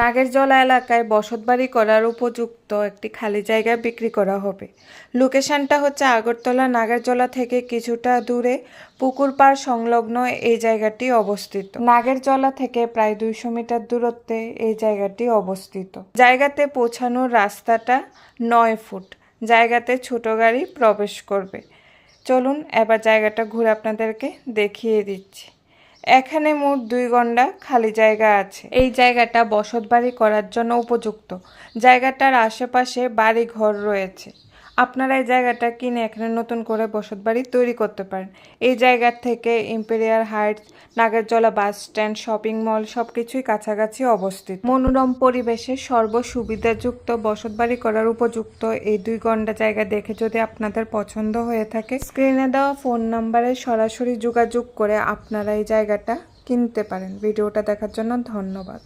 নাগেরজলা এলাকায় বসতবাড়ি করার উপযুক্ত একটি খালি জায়গা বিক্রি করা হবে। লোকেশনটা হচ্ছে আগরতলা নাগেরজলা থেকে কিছুটা দূরে পুকুর পাড় সংলগ্ন এই জায়গাটি অবস্থিত। নাগেরজলা থেকে প্রায় দুইশো মিটার দূরত্বে এই জায়গাটি অবস্থিত। জায়গাতে পৌঁছানোর রাস্তাটা নয় ফুট। জায়গাতে ছোট গাড়ি প্রবেশ করবে। চলুন এবার জায়গাটা ঘুরে আপনাদেরকে দেখিয়ে দিচ্ছি। এখানে মোট দুই গন্ডা খালি জায়গা আছে। এই জায়গাটা বসতবাড়ি করার জন্য উপযুক্ত। জায়গাটার আশেপাশে বাড়ি ঘর রয়েছে। আপনারা এই জায়গাটা কিনে এখানে নতুন করে বসত বাড়ি তৈরি করতে পারেন। এই জায়গা থেকে Imperial Heights Nagerjala bus stand shopping mall সব কিছুই কাছাকাছি অবস্থিত। মনোরম পরিবেশে সর্বসুবিধাযুক্ত বসতবাড়ি করার উপযুক্ত এই দুই ঘণ্টা জায়গা দেখে যদি আপনাদের পছন্দ হয়ে থাকে স্ক্রিনে দেওয়া ফোন নাম্বারে সরাসরি যোগাযোগ করে আপনারা এই জায়গাটা কিনতে পারেন। ভিডিওটা দেখার জন্য ধন্যবাদ।